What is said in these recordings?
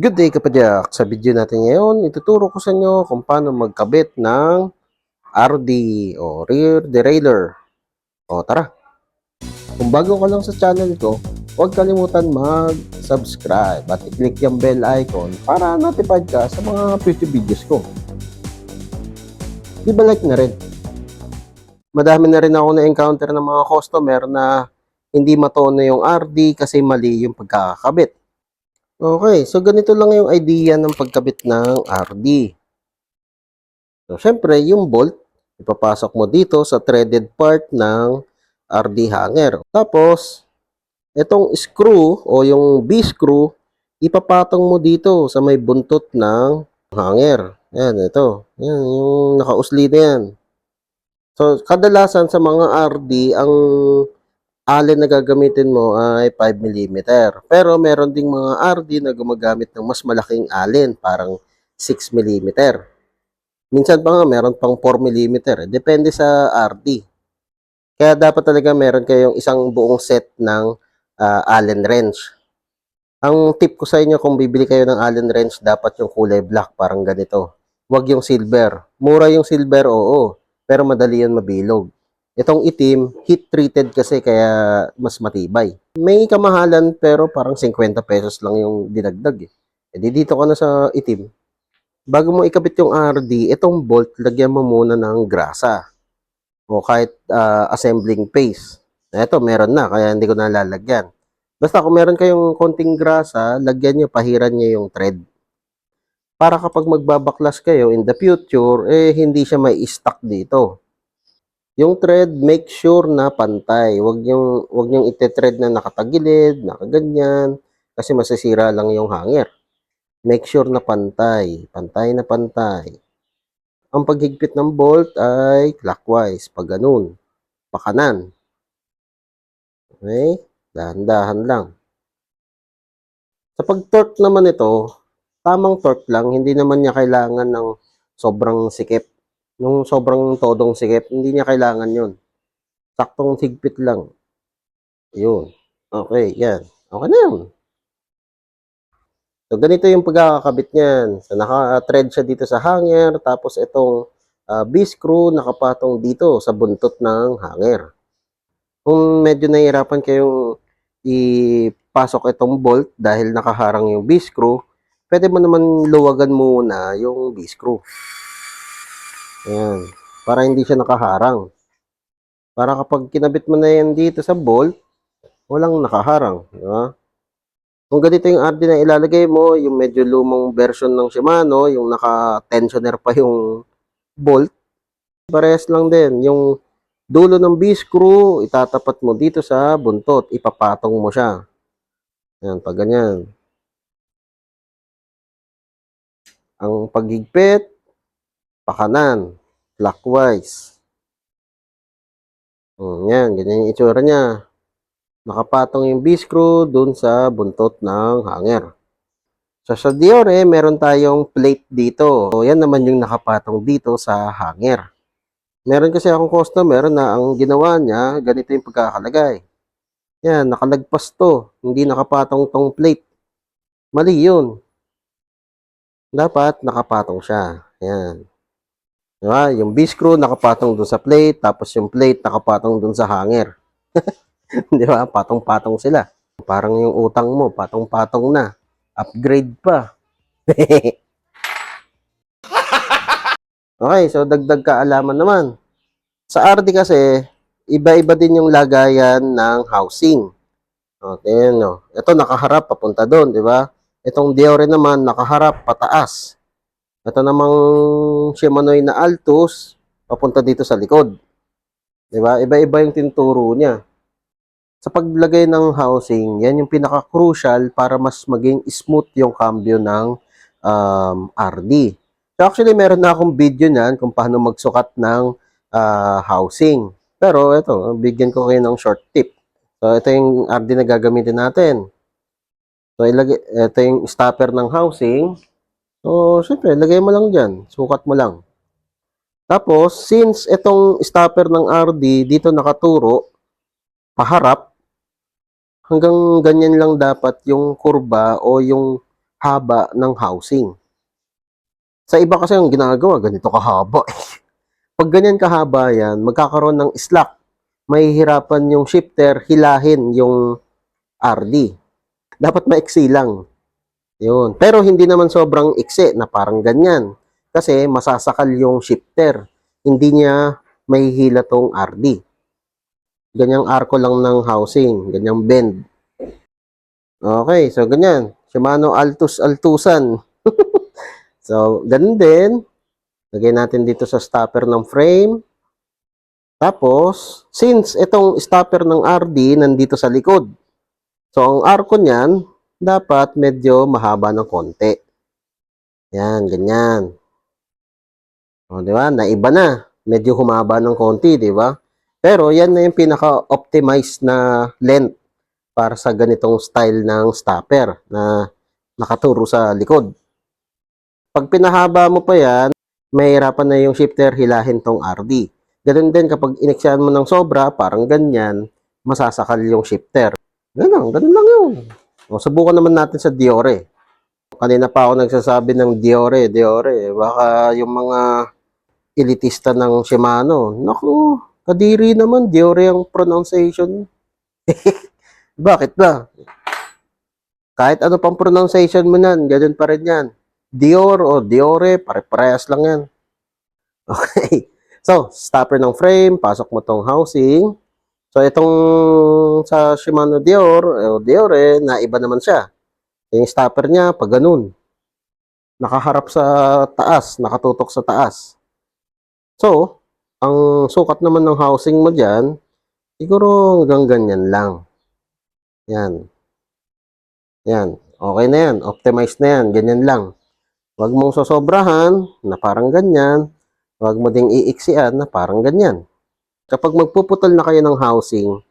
Good day kapadyak! Sa video natin ngayon, ituturo ko sa inyo kung paano magkabit ng RD o rear derailleur. O tara! Kung bago ka lang sa channel ko, huwag kalimutan mag-subscribe at i-click yung bell icon para notified ka sa mga future videos ko. Di ba like na rin? Madami na rin ako na-encounter ng mga customer na hindi matono yung RD kasi mali yung pagkakabit. Okay, so ganito lang yung idea ng pagkabit ng RD. So, syempre, yung bolt, ipapasok mo dito sa threaded part ng RD hanger. Tapos, itong screw o yung B-screw, ipapatong mo dito sa may buntot ng hanger. Yan, ito. Yan, yung nakausli na yan. So, kadalasan sa mga RD, ang allen na gagamitin mo ay 5 mm. Pero meron ding mga RD na gumagamit ng mas malaking allen, parang 6 mm. Minsan pa nga meron pang 4 mm. Depende sa RD. Kaya dapat talaga meron kayong isang buong set ng ah, allen wrench. Ang tip ko sa inyo kung bibili kayo ng allen wrench, dapat yung kulay black, parang ganito. Huwag yung silver. Mura yung silver, oo. Pero madali yan mabilog. Itong itim, heat treated kasi kaya mas matibay. May kamahalan pero parang 50 pesos lang yung dinagdag eh. E di dito ka na sa itim. Bago mo ikabit yung RD, itong bolt, lagyan mo muna ng grasa. O kahit ah, assembling paste. Ito, meron na, kaya hindi ko na lalagyan. Basta kung meron kayong konting grasa, lagyan nyo, pahiran nyo yung thread. Para kapag magbabaklas kayo in the future, eh hindi siya may stuck dito. Yung thread, make sure na pantay. Huwag yung huwag yung ite-thread na nakatagilid, nakaganyan kasi masisira lang yung hanger. Make sure na pantay, pantay na pantay. Ang paghigpit ng bolt ay clockwise, pag ganun, pakanan. Okay? Dahan-dahan lang. Sa pag-torque naman ito, tamang torque lang, hindi naman niya kailangan ng sobrang sikip nung sobrang todong sikip, hindi niya kailangan yun. Saktong higpit lang. Yun. Okay, yan. Okay na yun. So, ganito yung pagkakakabit niyan. So, naka-thread siya dito sa hanger, tapos itong ah, B-screw nakapatong dito sa buntot ng hanger. Kung medyo nahihirapan kayong ipasok itong bolt dahil nakaharang yung B-screw, pwede mo naman luwagan muna yung B-screw. Ayan. Para hindi siya nakaharang. Para kapag kinabit mo na yan dito sa bolt, walang nakaharang. Di ba? Kung ganito yung RD na ilalagay mo, yung medyo lumang version ng Shimano, yung naka-tensioner pa yung bolt, parehas lang din. Yung dulo ng B-screw, itatapat mo dito sa buntot, ipapatong mo siya. Yan, pag ganyan. Ang paghigpit, pakanan, clockwise. Hmm, yan, ganyan yung itsura niya. Nakapatong yung B-screw dun sa buntot ng hanger. So, sa Diore, meron tayong plate dito. So, yan naman yung nakapatong dito sa hanger. Meron kasi akong customer na ang ginawa niya, ganito yung pagkakalagay. Yan, nakalagpas to. Hindi nakapatong tong plate. Mali yun. Dapat nakapatong siya. Yan. Diba? Yung B-screw nakapatong dun sa plate, tapos yung plate nakapatong dun sa hanger. Di ba? Patong-patong sila. Parang yung utang mo, patong-patong na. Upgrade pa. okay, so dagdag kaalaman naman. Sa RD kasi, iba-iba din yung lagayan ng housing. O, tingnan nyo. Ito nakaharap, papunta doon, di ba? Itong Diore naman, nakaharap, pataas. Ito namang Shimanoy na Altus, papunta dito sa likod. Di ba? Iba-iba yung tinturo niya. Sa paglagay ng housing, yan yung pinaka-crucial para mas maging smooth yung cambio ng um, RD. So actually, meron na akong video niyan kung paano magsukat ng ah, housing. Pero ito, bigyan ko kayo ng short tip. So ito yung RD na gagamitin natin. So ilagay, ito yung stopper ng housing. So, syempre, lagay mo lang dyan. Sukat mo lang. Tapos, since itong stopper ng RD dito nakaturo, paharap, hanggang ganyan lang dapat yung kurba o yung haba ng housing. Sa iba kasi ang ginagawa, ganito kahaba. Pag ganyan kahaba yan, magkakaroon ng slack. Mahihirapan yung shifter hilahin yung RD. Dapat maiksi lang. Yun. Pero hindi naman sobrang iksi na parang ganyan. Kasi masasakal yung shifter. Hindi niya mahihila tong RD. Ganyang arko lang ng housing. Ganyang bend. Okay, so ganyan. Shimano Altus Altusan. so, ganun din. Lagay natin dito sa stopper ng frame. Tapos, since itong stopper ng RD nandito sa likod, so ang arko niyan, dapat medyo mahaba ng konti. Yan, ganyan. O, di ba? Naiba na. Medyo humaba ng konti, di ba? Pero yan na yung pinaka-optimized na length para sa ganitong style ng stopper na nakaturo sa likod. Pag pinahaba mo pa yan, mahirapan na yung shifter hilahin tong RD. Ganun din kapag iniksyan mo ng sobra, parang ganyan, masasakal yung shifter. Ganun, ganun lang yun. O, subukan naman natin sa Diore. Kanina pa ako nagsasabi ng Diore, Diore. Baka yung mga elitista ng Shimano. Naku, kadiri naman, Diore ang pronunciation. Bakit ba? Kahit ano pang pronunciation mo nan, ganun pa rin yan. Dior o Diore, pare-parehas lang yan. Okay. So, stopper ng frame, pasok mo tong housing. So, itong sa Shimano Dior, o Diore, na iba naman siya. Yung stopper niya, pag ganun. Nakaharap sa taas, nakatutok sa taas. So, ang sukat naman ng housing mo dyan, siguro hanggang ganyan lang. Yan. Yan. Okay na yan. Optimize na yan. Ganyan lang. Huwag mong sosobrahan na parang ganyan. Huwag mo ding iiksian na parang ganyan. Kapag magpuputol na kayo ng housing,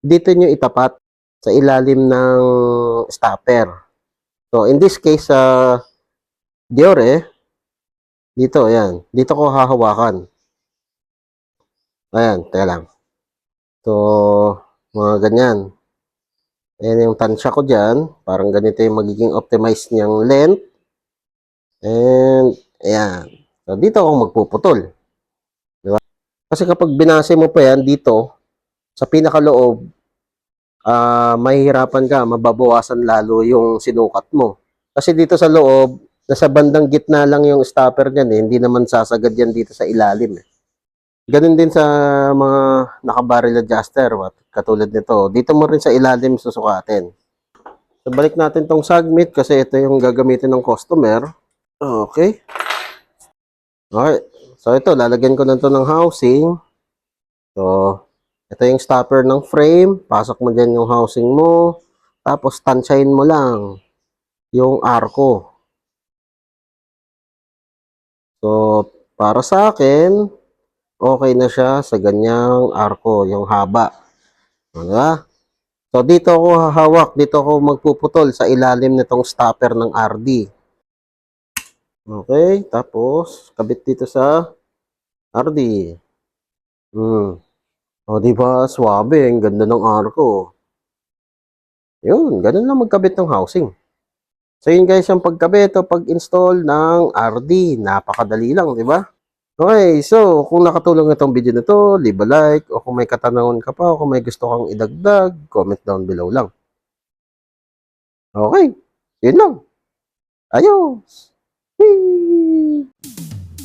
dito nyo itapat sa ilalim ng stopper. So, in this case, sa Diore, dito, ayan. Dito ko hahawakan. Ayan, teka lang. So, mga ganyan. Ayan yung tansya ko dyan. Parang ganito yung magiging optimized niyang length. And, ayan. So, dito ako magpuputol. Kasi kapag binase mo pa yan dito, sa pinakaloob, ah mahihirapan ka, mababawasan lalo yung sinukat mo. Kasi dito sa loob, nasa bandang gitna lang yung stopper niyan eh. Hindi naman sasagad yan dito sa ilalim eh. Ganun din sa mga naka-barrel adjuster, what, katulad nito. Dito mo rin sa ilalim susukatin. So, balik natin tong sagmit kasi ito yung gagamitin ng customer. Okay. Okay. So, ito, lalagyan ko na to ng housing. So, ito yung stopper ng frame. Pasok mo dyan yung housing mo. Tapos, tansyahin mo lang yung arko. So, para sa akin, okay na siya sa ganyang arko, yung haba. Diba? So, dito ako hahawak, dito ako magpuputol sa ilalim nitong stopper ng RD. Okay, tapos, kabit dito sa RD. Hmm. O, di ba, swabe, ang ganda ng arko. Yun, ganun lang magkabit ng housing. So, yun guys, yung pagkabit o pag-install ng RD. Napakadali lang, di ba? Okay, so kung nakatulong itong video na to, leave a like, o kung may katanungan ka pa, o kung may gusto kang idagdag, comment down below lang. Okay, yun lang. Ayos! Whee!